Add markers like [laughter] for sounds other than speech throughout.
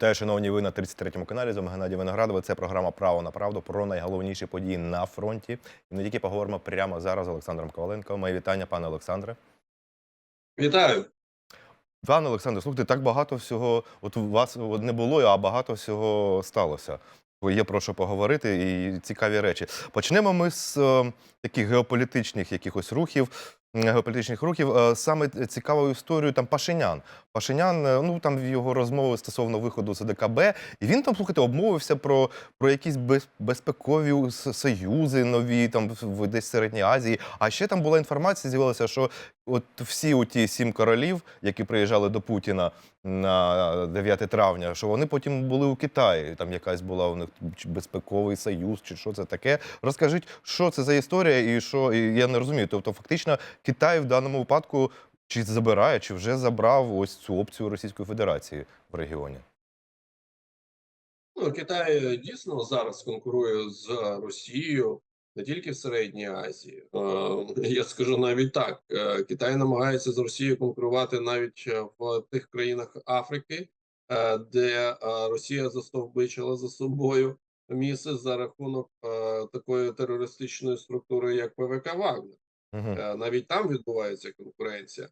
Вітаю, шановні ви на 33-му каналі. З вами Геннадій Виноградовий. Це програма Право на правду про найголовніші події на фронті. І не тільки поговоримо прямо зараз з Олександром Коваленко. Мої вітання, пане Олександре. Вітаю. Пане Олександре, слухайте, так багато всього. От у вас не було, а багато всього сталося. Є про що поговорити і цікаві речі. Почнемо ми з е, таких геополітичних якихось рухів. Геополітичних рухів Е, саме цікавою історією там Пашинян. Пашинян, е, ну там його розмови стосовно виходу з ДКБ, і він там слухайте, обмовився про, про якісь без, безпекові союзи нові там в десь в Середній Азії. А ще там була інформація, з'явилася, що от всі оті сім королів, які приїжджали до Путіна на 9 травня, що вони потім були у Китаї. Там якась була у них безпековий союз, чи що це таке. Розкажіть, що це за історія, і що і я не розумію. Тобто, фактично, Китай в даному випадку чи забирає, чи вже забрав ось цю опцію Російської Федерації в регіоні. Ну, Китай дійсно зараз конкурує з Росією не тільки в Середній Азії. Е, Я скажу навіть так: е, Китай намагається з Росією конкурувати навіть е, в тих країнах Африки, де Росія застовбичила за собою місце за рахунок такої терористичної структури, як ПВК Вагнер. Угу. Навіть там відбувається конкуренція.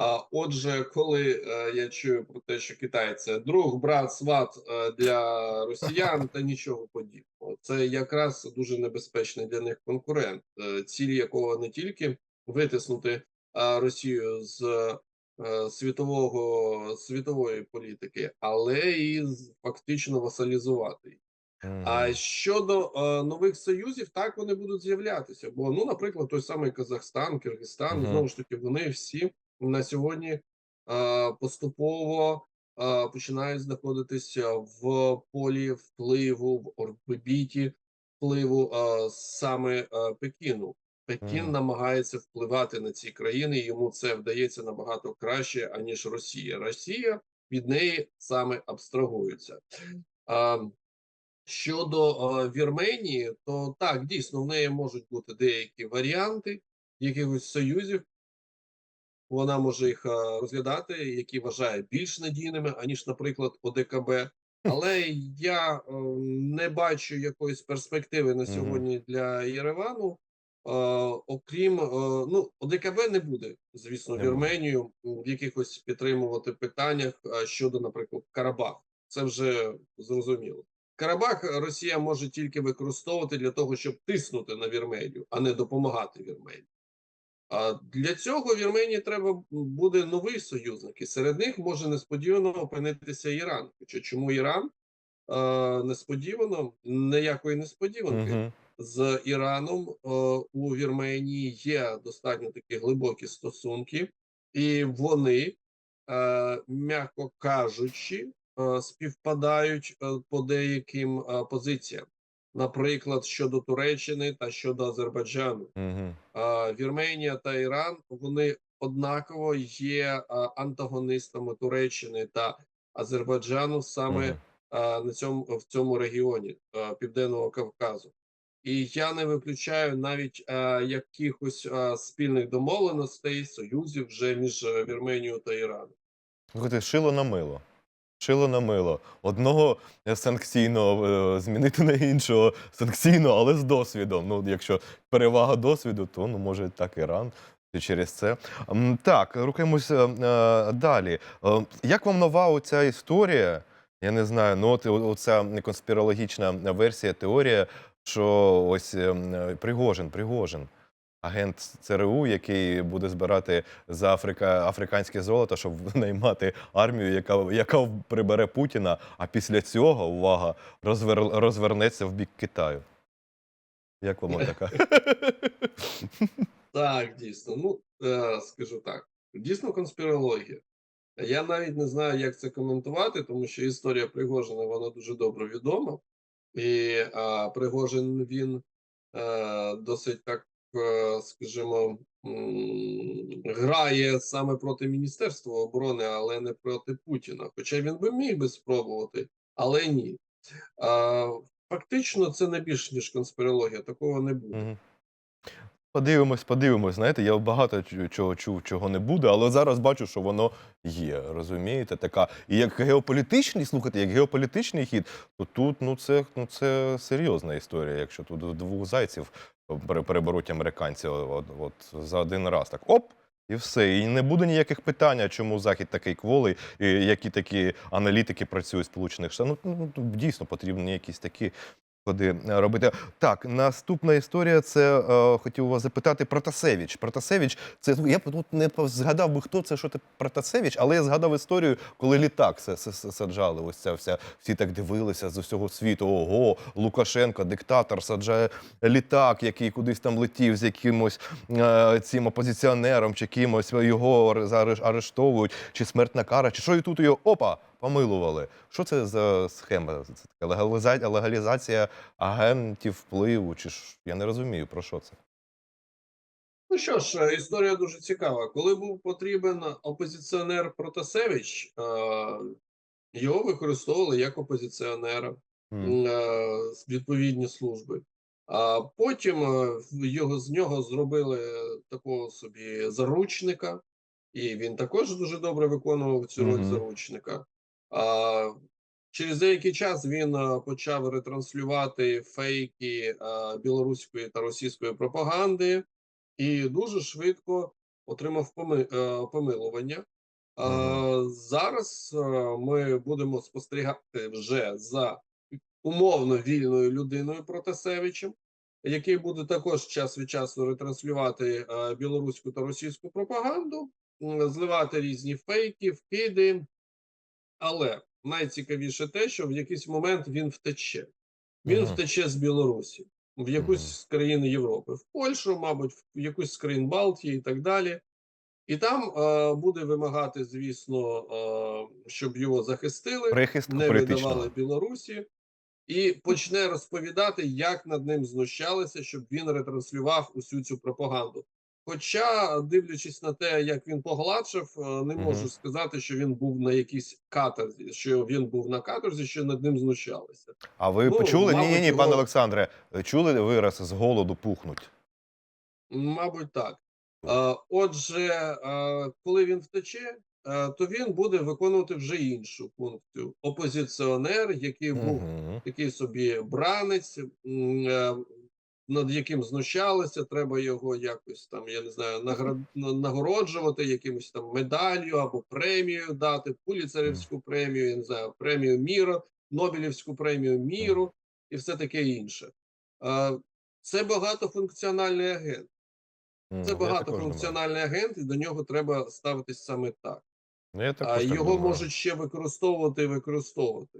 А отже, коли е, я чую про те, що Китай це друг, брат, сват е, для росіян, та нічого подібного, це якраз дуже небезпечний для них конкурент, е, ціль якого не тільки витиснути Росію з е, світового світової політики, але і фактично васалізувати. А щодо е, нових союзів, так вони будуть з'являтися. Бо, ну, наприклад, той самий Казахстан, Киргизстан, знову ж таки, вони всі на сьогодні поступово починають знаходитися в полі впливу, в орбіті впливу саме Пекіну. Пекін Мгм. намагається впливати на ці країни. і Йому це вдається набагато краще аніж Росія. Росія від неї саме абстрагується. Щодо Вірменії, то так дійсно в неї можуть бути деякі варіанти якихось союзів. Вона може їх е, розглядати, які вважає більш надійними, аніж, наприклад, ОДКБ. Але я е, не бачу якоїсь перспективи на сьогодні для Єревану. Е, окрім ну, ОДКБ не буде, звісно. Вірменію в якихось підтримувати питаннях щодо, наприклад, Карабаху. Це вже зрозуміло. Карабах Росія може тільки використовувати для того, щоб тиснути на Вірменію, а не допомагати Вірменії. А для цього Вірменії треба буде новий союзник, і серед них може несподівано опинитися Іран. Хоча чому Іран? Е, несподівано, ніякої несподіванки. Угу. З Іраном е, у Вірменії є достатньо такі глибокі стосунки, і вони, е, м'яко кажучи, е, співпадають по деяким е, позиціям, наприклад, щодо Туреччини та щодо Азербайджану. Угу. А, Вірменія та Іран вони однаково є антагоністами Туреччини та Азербайджану саме а, на цьому в цьому регіоні а, Південного Кавказу. І я не виключаю навіть а, якихось а, спільних домовленостей, союзів вже між Вірменією та Іраном. Слухайте, шило на мило. Шило на мило. Одного санкційно е, змінити на іншого санкційно, але з досвідом. Ну, якщо перевага досвіду, то ну може так Іран. Через це так, рухаємося е, далі. Е, як вам нова оця історія? Я не знаю, ну от оця конспірологічна версія, теорія, що ось е, Пригожин, Пригожин, агент ЦРУ, який буде збирати за Африка, африканське золото, щоб [laughs] наймати армію, яка, яка прибере Путіна, а після цього, увага, розвер, розвернеться в бік Китаю. Як вам така? [laughs] Так, дійсно. Ну е, скажу так, дійсно конспірологія. Я навіть не знаю, як це коментувати, тому що історія Пригожина вона дуже добре відома, і а, Пригожин він е, досить так, скажімо, грає саме проти Міністерства оборони, але не проти Путіна. Хоча він би міг би спробувати, але ні. Фактично, це не більш ніж конспірологія, такого не буде. Подивимось, подивимось. Знаєте, я багато чого чув, чого не буде, але зараз бачу, що воно є. Розумієте, така. І як геополітичний, слухайте, як геополітичний хід, то тут ну це, ну це серйозна історія, якщо тут двох зайців пере- переберуть американці от, от за один раз. Так оп. І все, і не буде ніяких питань, чому захід такий кволий, і які такі аналітики працюють в Сполучених Штатах. Ну, ну ну, дійсно потрібні якісь такі ходи е, робити. Так, наступна історія. Це е, хотів вас запитати Протасевич. Протасевич, це ну, я тут не згадав би, хто це, що це Протасевич, але я згадав історію, коли літак саджали. Ось ця вся всі так дивилися з усього світу. Ого, Лукашенко, диктатор, саджає літак, який кудись там летів з якимось е, цим опозиціонером чи кимось. Його арештовують, чи смертна кара, чи що і тут його опа. Помилували. Що це за схема? Це така легаліза- легалізація агентів впливу? Чи ж я не розумію про що це? Ну що ж, е, історія дуже цікава. Коли був потрібен опозиціонер Протасевич, е, його використовували як опозиціонера е, відповідні служби. А потім його з нього зробили такого собі заручника, і він також дуже добре виконував цю роль Мгм. заручника. Через деякий час він е, почав ретранслювати фейки е, білоруської та російської пропаганди і дуже швидко отримав е, помилування. Зараз ми будемо спостерігати вже за умовно вільною людиною Протасевичем, який буде також час від часу ретранслювати білоруську та російську пропаганду, зливати різні фейки, вкиди. Але найцікавіше те, що в якийсь момент він втече. Він Мгм. втече з Білорусі в якусь Мгм. з країн Європи, в Польщу, мабуть, в якусь з країн Балтії і так далі. І там е, буде вимагати, звісно, е, щоб його захистили Прихистку не політичного. видавали Білорусі, і почне розповідати, як над ним знущалися, щоб він ретранслював усю цю пропаганду. Хоча, дивлячись на те, як він погладшив, е, не можу сказати, що він був на якійсь каторзі, що він був на каторзі, що над ним знущалися. А ви Ну, почули? Ні, ні, ні, його- пане Олександре, чули вираз з голоду пухнуть? Мабуть, так. Е, Отже, е, коли він втече, то він буде виконувати вже іншу функцію. Опозиціонер, який був Мгм. такий собі бранець, над яким знущалися, треба його якось там, я не знаю, наград... нагороджувати якимось там медаллю або премію дати, пуліцерівську премію, я не знаю, премію міру, Нобелівську премію міру і все таке інше. Це багатофункціональний агент. Це багатофункціональний агент, і до нього треба ставитись саме так. Ну, я А так його думаю. можуть ще використовувати і використовувати.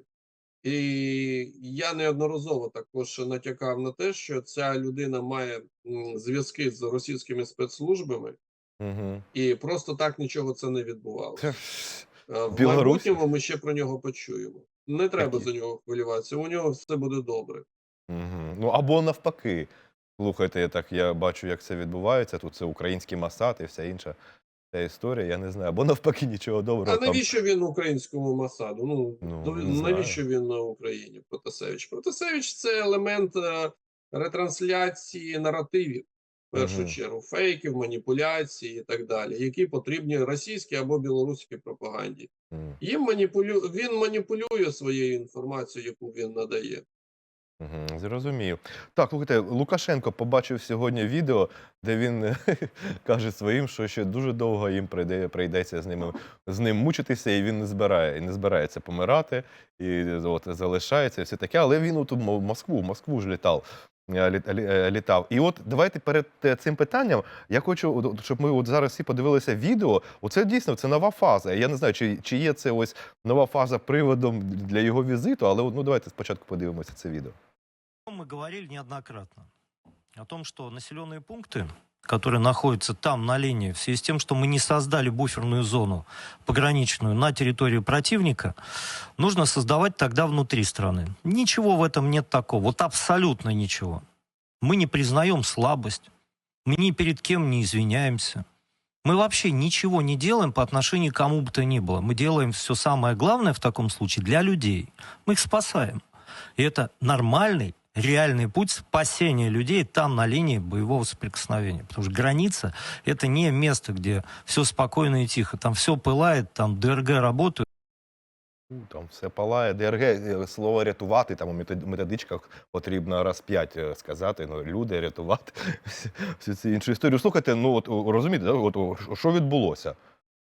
І я неодноразово також натякав на те, що ця людина має зв'язки з російськими спецслужбами, Мгм. і просто так нічого це не відбувалося. [laughs] Е, В майбутньому ми ще про нього почуємо. Не треба Такі. за нього хвилюватися. У нього все буде добре. Мгм. Ну або навпаки. Слухайте, я так я бачу, як це відбувається. Тут це український масад і вся інша ця історія. Я не знаю. Або навпаки, нічого А там. навіщо він українському Масаду? Ну, Ну, до- навіщо він на Україні? Протасевич? Протасевич це елемент е, ретрансляції наративів, в першу Мгм. чергу, фейків, маніпуляцій і так далі, які потрібні російській або білоруській пропаганді. М. Їм маніпулю... Він маніпулює своєю інформацією, яку він надає. Мгм, Зрозумів. Так, слухайте, Лукашенко побачив сьогодні відео, де він [laughs] каже своїм, що ще дуже довго їм прийде, прийдеться з ними з ним мучитися, і він не збирає, і не збирається помирати, і от залишається, і все таке. Але він от в Москву, в Москву ж літав. е, лі- е, Літав. І от давайте перед е, цим питанням я хочу, щоб ми от зараз всі подивилися відео. Оце дійсно це нова фаза. Я не знаю, чи, чи є це ось нова фаза приводом для його візиту, але ну давайте спочатку подивимося це відео. Мы говорили неоднократно о том, что населенные пункты, которые находятся там на линии, в связи с тем, что мы не создали буферную зону пограничную на территории противника, нужно создавать тогда внутри страны. Ничего в этом нет такого, вот абсолютно ничего. Мы не признаем слабость, мы ни перед кем не извиняемся. Мы вообще ничего не делаем по отношению к кому бы то ни было. Мы делаем все самое главное в таком случае для людей. Мы их спасаем. И это нормальный реальный путь спасения людей там на линии боевого соприкосновения. Потому что граница – это не место, где все спокойно и тихо. Там все пылает, там ДРГ работают. Ну, Там все палає. ДРГ, е, слово рятувати, там у метод- методичках потрібно раз п'ять е, сказати, ну, люди, рятувати, всі- [laughs] всі ці інші історії. Слухайте, ну от о, розумієте, да, от, о, що- що відбулося?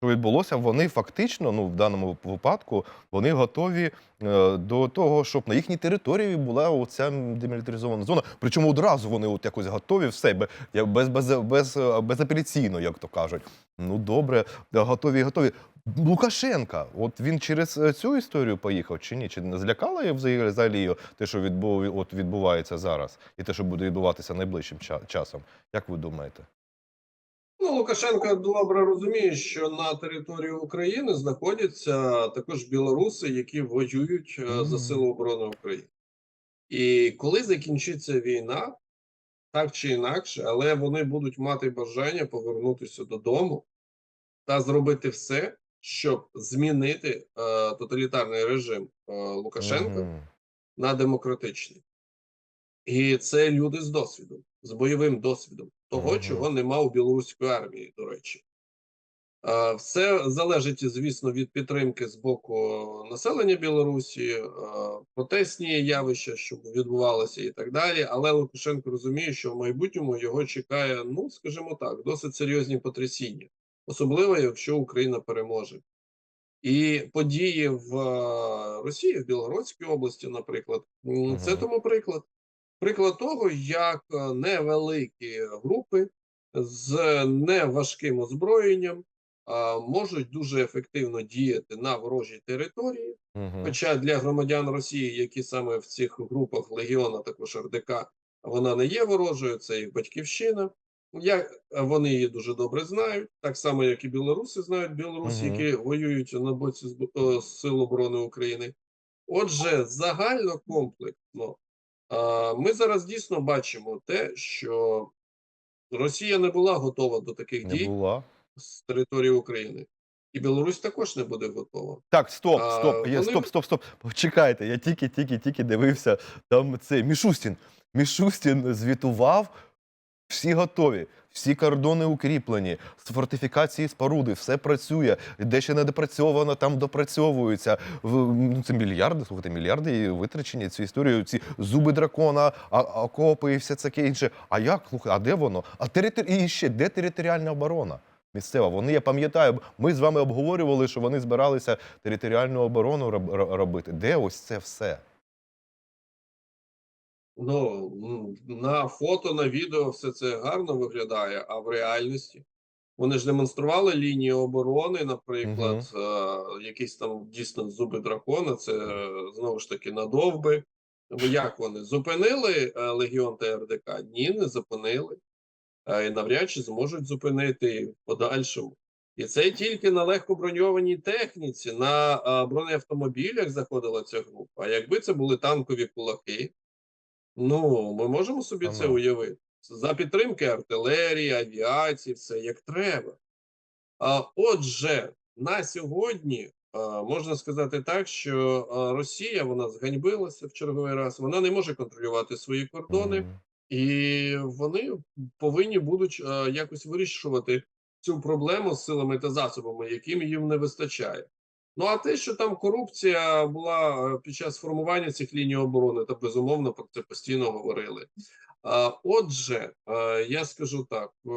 Що відбулося? Вони фактично, ну в даному випадку, вони готові е, до того, щоб на їхній території була оця демілітаризована зона. Причому одразу вони от якось готові все, бе- я- без, без, без, безапеляційно, як то кажуть. Ну добре, готові, готові. Лукашенка, от він через е, цю історію поїхав чи ні? Чи не її взагалі- взагалі те, що відбув, от відбувається зараз, і те, що буде відбуватися найближчим часом? Як ви думаєте? Ну, Лукашенко добре розуміє, що на території України знаходяться також білоруси, які воюють е, за сили оборони України. І коли закінчиться війна, так чи інакше, але вони будуть мати бажання повернутися додому та зробити все, щоб змінити е, тоталітарний режим е, Лукашенка Мгм. на демократичний. І це люди з досвідом, з бойовим досвідом, того, Мгм. чого нема у білоруської армії, до речі. Все залежить, звісно, від підтримки з боку населення Білорусі, е, протестні явища, щоб відбувалося і так далі. Але Лукашенко розуміє, що в майбутньому його чекає, ну скажімо так, досить серйозні потрясіння, особливо якщо Україна переможе. І події в е, Росії, в Білгородській області, наприклад, це тому приклад. Приклад того, як е, невеликі групи з неважким озброєнням можуть дуже ефективно діяти на ворожій території. Мгм. Хоча для громадян Росії, які саме в цих групах Легіона, також РДК, вона не є ворожою, це їх батьківщина. Як вони її дуже добре знають, так само як і білоруси знають білоруси, Мгм. які воюють на боці Зб- е, Сил оборони України. Отже, загально комплексно ми зараз дійсно бачимо те, що Росія не була готова до таких Не дій була. з території України, і Білорусь також не буде готова. Так, стоп, А, стоп, є, вони- стоп, стоп, стоп. Чекайте, я тільки, тільки, тільки дивився. Там це Мішустін. Мішустін звітував. Всі готові, всі кордони укріплені, фортифікації споруди, все працює. Де ще не допрацьовано, там допрацьовується. Ну, це мільярди, слухайте, мільярди витрачені цю історію. Ці зуби дракона, окопи і все таке інше. А як? Слухай, а де воно? А територ... і ще де територіальна оборона? Місцева. Вони, я пам'ятаю, ми з вами обговорювали, що вони збиралися територіальну оборону роб- робити. Де ось це все? Ну на фото, на відео все це гарно виглядає, а в реальності вони ж демонстрували лінії оборони, наприклад, е, якісь там дійсно зуби дракона, це е, знову ж таки надовби. Як вони зупинили е, Легіон та РДК? Ні, не зупинили. І навряд чи зможуть зупинити в подальшому. І це тільки на легкоброньованій техніці, на бронеавтомобілях заходила ця група. А якби це були танкові кулаки, ну ми можемо собі це уявити. За підтримки артилерії, авіації, все як треба. А отже, на сьогодні а, можна сказати так, що а, Росія вона зганьбилася в черговий раз, вона не може контролювати свої кордони. І вони повинні будуть е, якось вирішувати цю проблему з силами та засобами, яким їм не вистачає. Ну а те, що там корупція була е, під час формування цих ліній оборони, та безумовно про це постійно говорили. Отже, е, я скажу так: е,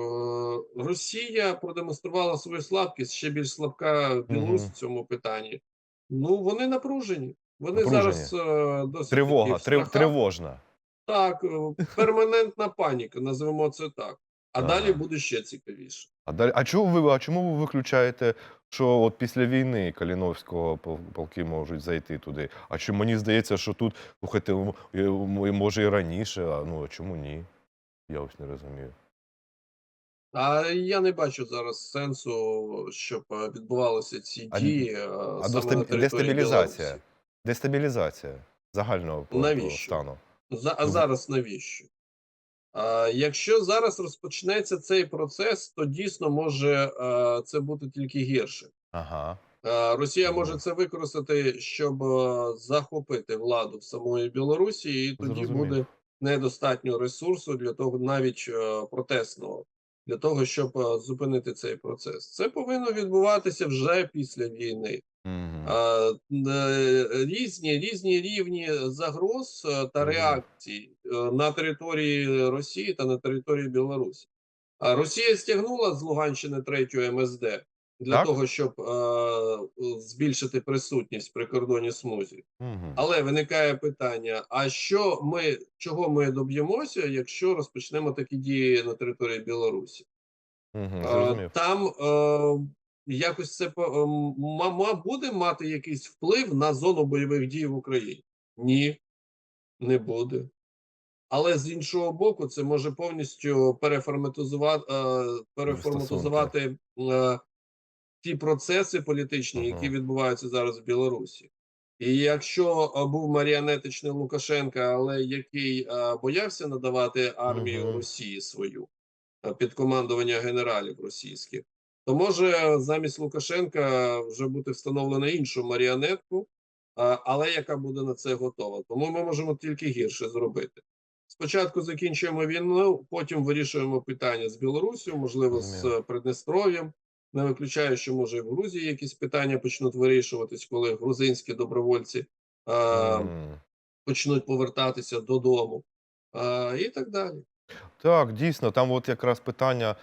Росія продемонструвала свою слабкість ще більш слабка Білорусь в цьому питанні. Ну вони напружені. Вони Напружені. зараз досить Тривога, тривожна. Так, перманентна паніка, називемо це так. А далі буде ще цікавіше. А далі, а чому ви, а чому ви виключаєте, що от після війни Каліновського полки можуть зайти туди? А чи мені здається, що тут, слухайте, м- м- може і раніше, а ну а чому ні? Я ось не розумію. А я не бачу зараз сенсу, щоб е, відбувалися ці А дії. е, А саме дестабілізація. Дестабілізація загального Навіщо? стану. За, а Ну, зараз навіщо? А, якщо зараз розпочнеться цей процес, то дійсно може е, це бути тільки гірше. Ага. Е, Росія може це використати, щоб е, захопити владу в самої Білорусі, і тоді Зрозумів. буде недостатньо ресурсу для того, навіть протестного, для того, щоб зупинити цей процес. Це повинно відбуватися вже після війни. Е, різні різні рівні загроз е, та реакцій е, на території Росії та на території Білорусі. Росія стягнула з Луганщини третю МСД для Так. того, щоб е, збільшити присутність при кордоні смузі. Мгм. Але виникає питання: а що ми чого ми доб'ємося, якщо розпочнемо такі дії на території Білорусі? Е, Там е, якось це по- е, м- ма- буде мати якийсь вплив на зону бойових дій в Україні? Ні, не буде. Але з іншого боку, це може повністю переформатизувати, е, переформатизувати е, ті процеси політичні, які відбуваються зараз в Білорусі. І якщо е, був маріонетичний Лукашенка, але який боявся надавати армію Росії свою під командування генералів російських, то може замість Лукашенка вже бути встановлена іншу маріонетку, е, але яка буде на це готова. Тому ми можемо тільки гірше зробити. Спочатку закінчуємо війну, потім вирішуємо питання з Білорусію, можливо, з е, Придністров'ям. Не виключаю, що може і в Грузії якісь питання почнуть вирішуватись, коли грузинські добровольці е, почнуть повертатися додому, е, і так далі. Так, дійсно, там от якраз питання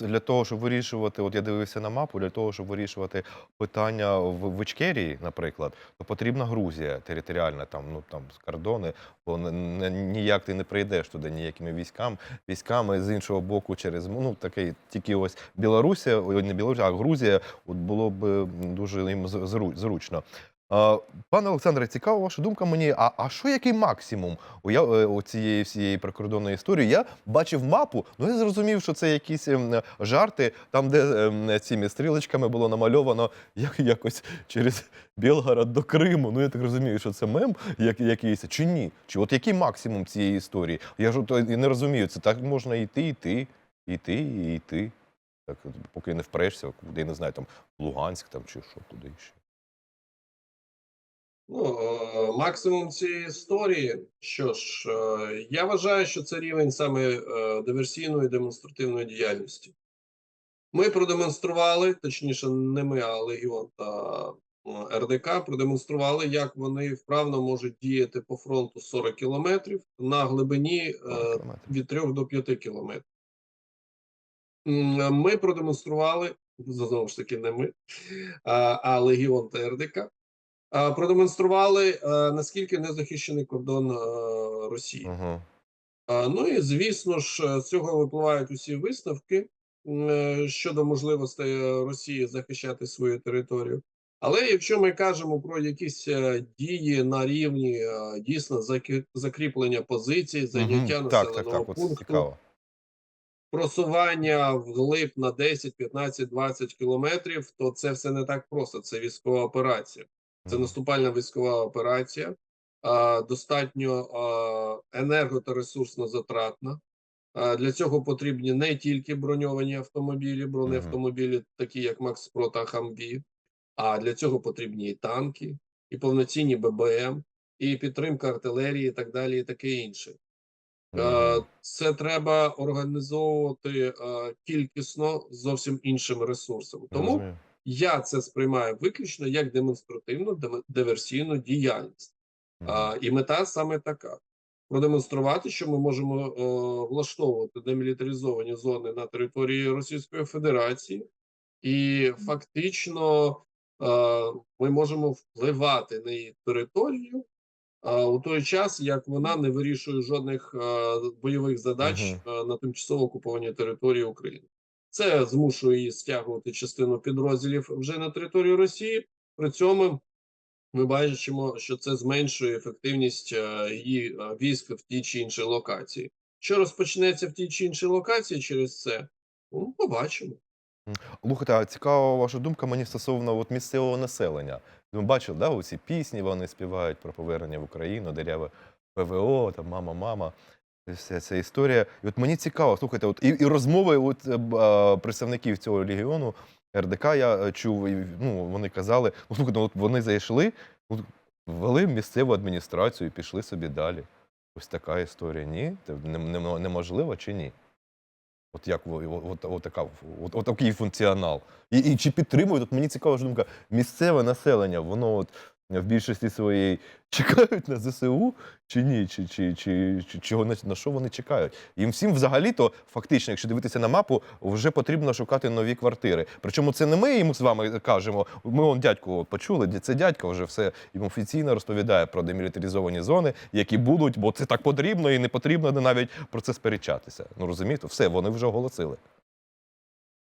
для того, щоб вирішувати, от я дивився на мапу, для того, щоб вирішувати питання в, в Ічкерії, наприклад, то потрібна Грузія територіальна, там, ну, там, з кордони, бо ніяк ти не прийдеш туди ніякими військами, військами з іншого боку через, ну, такий, тільки ось Білорусія, не Білорусія, а Грузія, от було б дуже їм зру- зручно. Пане Олександре, цікава ваша думка мені. А, а що який максимум у, я, е, у цієї всієї прикордонної історії? Я бачив мапу, ну я зрозумів, що це якісь ем, жарти, там, де ем, цими стрілочками було намальовано як, якось через Білгород до Криму. Ну я так розумію, що це мем як, якийсь чи ні? Чи от який максимум цієї історії? Я ж от, е, не розумію, це так можна йти, йти, йти йти. Так, поки не впрешся, куди не знаю, там Луганськ там чи що, куди ще. Ну, е, максимум цієї історії. Що ж, е, я вважаю, що це рівень саме е, диверсійної демонстративної діяльності. Ми продемонстрували, точніше, не ми, а Легіон та РДК продемонстрували, як вони вправно можуть діяти по фронту 40 кілометрів на глибині Кілометрів. від 3 до 5 кілометрів. Ми продемонстрували, знову ж таки, не ми, а Легіон та РДК. А, Продемонстрували е, наскільки незахищений кордон е, Росії. Ага. Ну і звісно ж, е, з цього випливають усі висновки е, щодо можливостей е, Росії захищати свою територію. Але якщо ми кажемо про якісь е, дії на рівні е, дійсно закріплення позицій, зайняття Мгм. Так, населеного так, так, пункту, цікаво. просування вглиб на 10, 15, 20 кілометрів, то це все не так просто. Це військова операція. Це наступальна військова операція, достатньо енерго та ресурсно затратна. Для цього потрібні не тільки броньовані автомобілі, бронеавтомобілі, такі як Макс Про та Хамві, а для цього потрібні і танки, і повноцінні ББМ, і підтримка артилерії, і так далі, і таке інше. Це треба організовувати кількісно зовсім іншими ресурсами. Тому. Я це сприймаю виключно як демонстративну диверсійну діяльність. А, і мета саме така: продемонструвати, що ми можемо е, влаштовувати демілітаризовані зони на території Російської Федерації, і фактично е, ми можемо впливати на її територію. У той час, як вона не вирішує жодних е, бойових задач Мгм. е, на тимчасово окупованій території України, це змушує її стягувати частину підрозділів вже на територію Росії. При цьому ми бачимо, що це зменшує ефективність е, її е, військ в тій чи іншій локації. Що розпочнеться в тій чи іншій локації через це? Ну, побачимо. Слухайте, цікава ваша думка мені стосовно от місцевого населення. Ви бачили, да, оці пісні вони співають про повернення в Україну, дереве ПВО, там мама, мама. Вся ця історія. І от мені цікаво, слухайте, от і, і розмови от, е, а, представників цього легіону РДК я е, чув, і, ну, вони казали, ну слухайте, от вони зайшли, от, ввели місцеву адміністрацію і пішли собі далі. Ось така історія. Ні? Неможливо чи ні? От як от, от, така, от, от такий функціонал. І, і чи підтримують, от мені цікава думка, місцеве населення, воно от в більшості своєї [laughs] чекають на ЗСУ чи ні? Чи, чи, чи, чи, чого, на, на що вони чекають? Їм всім взагалі-то, фактично, якщо дивитися на мапу, вже потрібно шукати нові квартири. Причому це не ми йому з вами кажемо. Ми он дядьку почули, це дядько вже все їм офіційно розповідає про демілітаризовані зони, які будуть, бо це так потрібно і не потрібно навіть про це сперечатися. Ну розумієте, все, вони вже оголосили.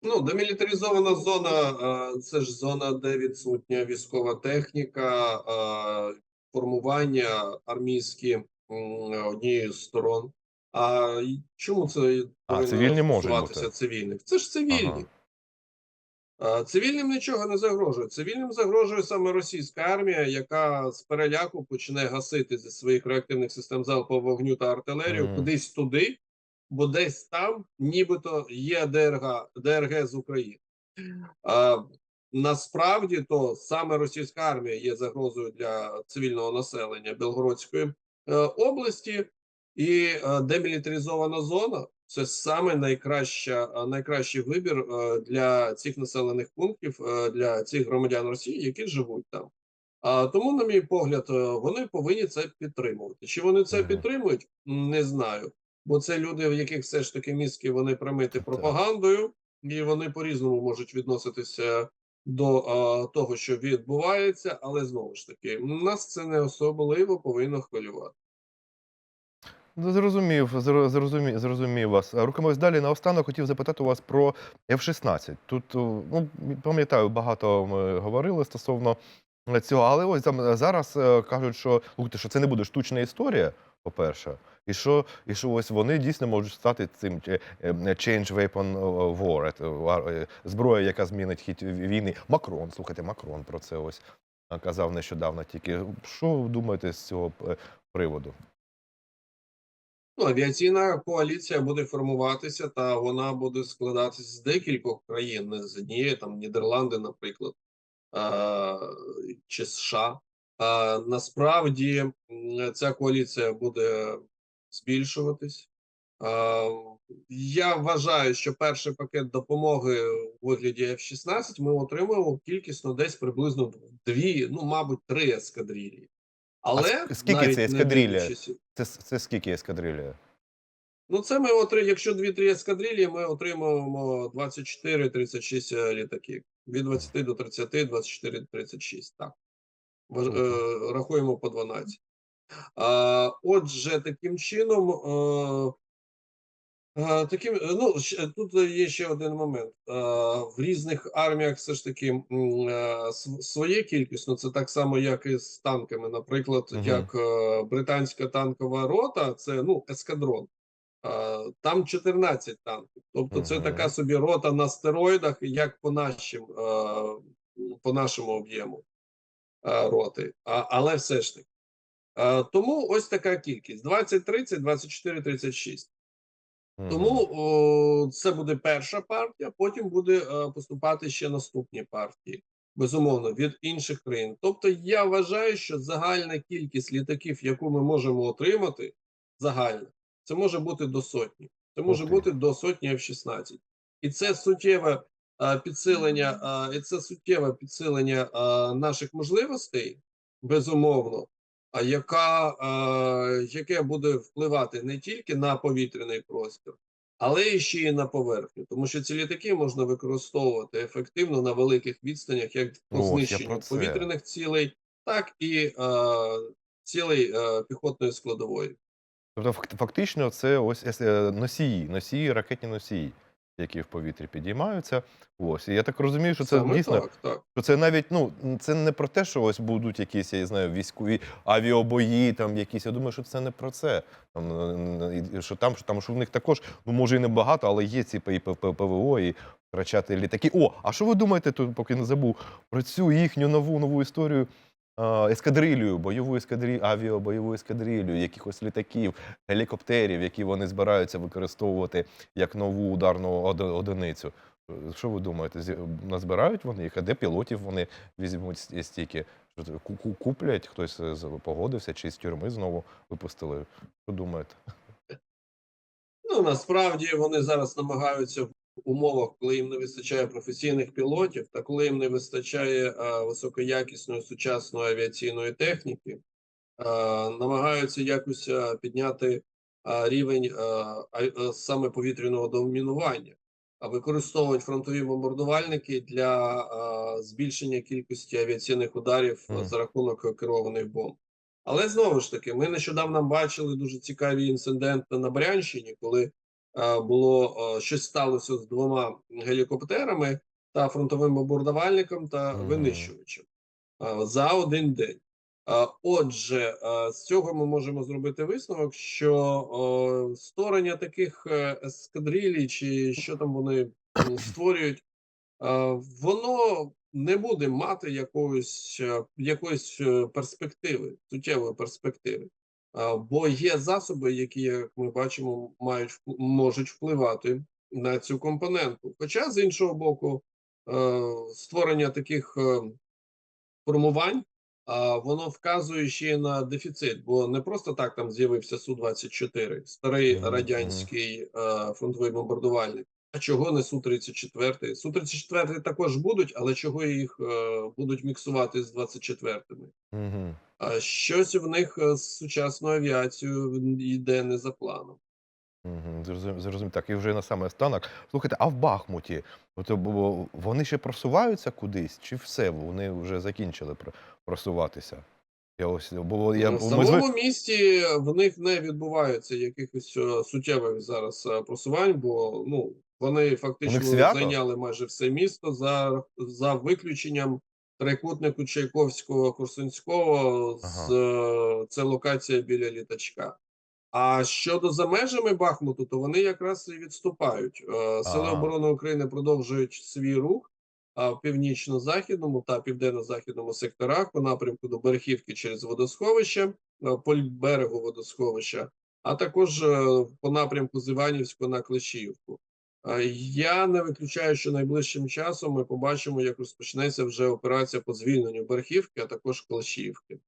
Ну, демілітаризована зона це ж зона, де відсутня військова техніка, формування армійські однією з сторон. А чому це А, цивільні можуть цивільних? Це ж цивільні. Е, Цивільним нічого не загрожує. Цивільним загрожує саме російська армія, яка з переляку почне гасити зі своїх реактивних систем залпового вогню та артилерію Мгм. кудись туди, бо десь там нібито є ДРГ, ДРГ з України. А, насправді то саме російська армія є загрозою для цивільного населення Белгородської е, області, і е, демілітаризована зона це саме найкраща, е, найкращий вибір е, для цих населених пунктів, е, для цих громадян Росії, які живуть там. А тому, на мій погляд, е, вони повинні це підтримувати. Чи вони це підтримують? Не знаю. Бо це люди, в яких все ж таки мізки вони промиті пропагандою, і вони по-різному можуть відноситися до а, того, що відбувається, але знову ж таки, нас це не особливо повинно хвилювати. Ну, Зрозумів, зрозумів, зрозумів вас. Рухаємось далі. Наостанок хотів запитати у вас про F-16. Тут, ну, пам'ятаю, багато ми говорили стосовно цього, але ось там зараз е, кажуть, що, що це не буде штучна історія, по-перше, і що, і що ось вони дійсно можуть стати цим е, е, change weapon war, е, зброя, яка змінить хід війни. Макрон, слухайте, Макрон про це ось казав нещодавно тільки. Що ви думаєте з цього приводу? Ну, авіаційна коаліція буде формуватися, та вона буде складатися з декількох країн, не з однієї, там Нідерланди, наприклад, чи США. А, насправді ця коаліція буде збільшуватись. Я вважаю, що перший пакет допомоги у вигляді F-16 ми отримуємо кількісно десь приблизно дві, ну мабуть, три ескадрилії. Але ск- скільки навіть це дивлячись- Це, це скільки ескадрилія? Ну, це ми отримаємо, якщо 2-3 ескадрилі, ми отримуємо 24-36 літаків. Від 20 до 30, 24 до 36, так. Е, рахуємо по 12. А, отже, таким чином, е, е, таким, ну, тут є ще один момент. В різних арміях все ж таки своє кількісно, це так само, як і з танками. Наприклад, Мгм. як британська танкова рота, це ну, ескадрон. Там 14 танків. Тобто, це така собі рота на стероїдах, як по нашим, по нашому об'єму роти. А, але все ж таки. Е, Тому ось така кількість: 20, 30, 24, 36. Мгм. Тому о, це буде перша партія, потім буде е, поступати ще наступні партії, безумовно, від інших країн. Тобто, я вважаю, що загальна кількість літаків, яку ми можемо отримати, загальна, це може бути до сотні. Це може Ух бути до сотні F-16. І це суттєве е, підсилення, е, і це суттєве підсилення наших можливостей, безумовно яка, е, яке буде впливати не тільки на повітряний простір, але і ще й на поверхню, тому що ці літаки можна використовувати ефективно на великих відстанях, як по знищенню повітряних цілей, так і е, цілей е, піхотної складової. Тобто, фак- фактично, це ось носії, носії, ракетні носії, які в повітрі підіймаються. Ось. І я так розумію, що це Саме дійсно так, так. що це навіть ну це не про те, що ось будуть якісь, я не знаю, військові авіабої, там якісь. Я думаю, що це не про це. Там, е, е, що там, що там, що в них також, ну може і не багато, але є ці і ПВО і втрачати літаки. О, а що ви думаєте, тут поки не забув про цю їхню нову нову історію? Ескадрилію, бойову ескадрилію, авіабойову ескадрилію, якихось літаків, гелікоптерів, які вони збираються використовувати як нову ударну одиницю. Що ви думаєте, назбирають вони їх, а де пілотів вони візьмуть стільки? Куплять, хтось е, погодився, чи з тюрми знову випустили? Що думаєте? Ну насправді вони зараз намагаються умовах, коли їм не вистачає професійних пілотів, та коли їм не вистачає е, високоякісної сучасної авіаційної техніки, е, намагаються якось е, підняти е, рівень а- е, саме повітряного домінування, а використовують фронтові бомбардувальники для е, збільшення кількості авіаційних ударів Мгм. за рахунок керованих бомб. Але знову ж таки, ми нещодавно бачили дуже цікаві інциденти на Брянщині, коли було е, щось сталося з двома гелікоптерами та фронтовим бомбардувальником та винищувачем е, за один день. Е, Отже, е, з цього ми можемо зробити висновок, що е, створення таких е, ескадрилій, чи що там вони створюють, е, воно не буде мати якоїсь, е, якоїсь е, перспективи, суттєвої перспективи. Бо є засоби, які, як ми бачимо, мають можуть впливати на цю компоненту. Хоча з іншого боку, е, створення таких е, формувань, воно вказує ще на дефіцит, бо не просто так там з'явився су 24 старий радянський е, фронтовий бомбардувальник. А чого не су 34 Су 34 також будуть, але чого їх е, будуть міксувати з 24-ми? Угу. А щось в них е, з сучасною авіацією йде не за планом. Угу. Зрозумів. Так, і вже на саме останок. Слухайте, а в Бахмуті? От, вони ще просуваються кудись, чи все? Вони вже закінчили просуватися? Я ось, бо я, в ми самому місті в них не відбувається якихось е, суттєвих зараз е, просувань, бо ну вони фактично зайняли майже все місто за, за виключенням трикутнику Чайковського Корсунського. З е, це локація біля літачка. А щодо за межами Бахмуту, то вони якраз і відступають. Е, Сили Ага. оборони України продовжують свій рух а в північно-західному та південно-західному секторах по напрямку до Берехівки через водосховище, по берегу водосховища, а також е, по напрямку з Іванівського на Клещіївку. Я не виключаю, що найближчим часом ми побачимо, як розпочнеться вже операція по звільненню Берехівки, а також Клещіївки.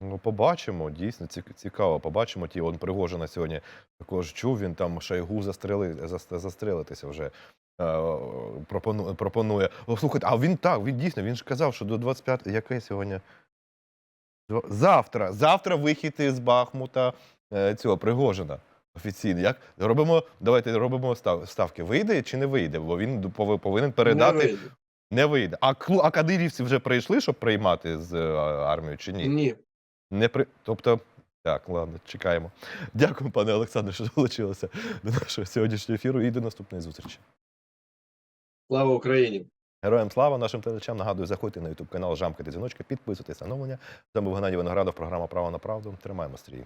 Ну, побачимо, дійсно цік- цікаво. Побачимо. Ті он Пригожина сьогодні також чув. Він там Шойгу застрели, зас- застрелитися вже пропонує. пропонує. О, слухайте, а він так, він дійсно, він ж казав, що до 25 яке сьогодні? Завтра. Завтра вихід із Бахмута е, цього Пригожина. Офіційно. Як робимо? Давайте робимо став, ставки. Вийде чи не вийде? Бо він повинен передати. Не вийде. Не вийде. А а кадирівці вже прийшли, щоб приймати з е, армією, чи ні? Ні. Не при... Тобто, так, ладно, чекаємо. Дякую, пане Олександре, що долучилися до нашого сьогоднішнього ефіру і до наступної зустрічі. Слава Україні! Героям слава нашим телечам. Нагадую, заходьте на ютуб канал Жамкати дзвіночки, підписуйтесь на оновлення. З вами Геннадій Виноградов, програма Право на правду. Тримаємо стрій.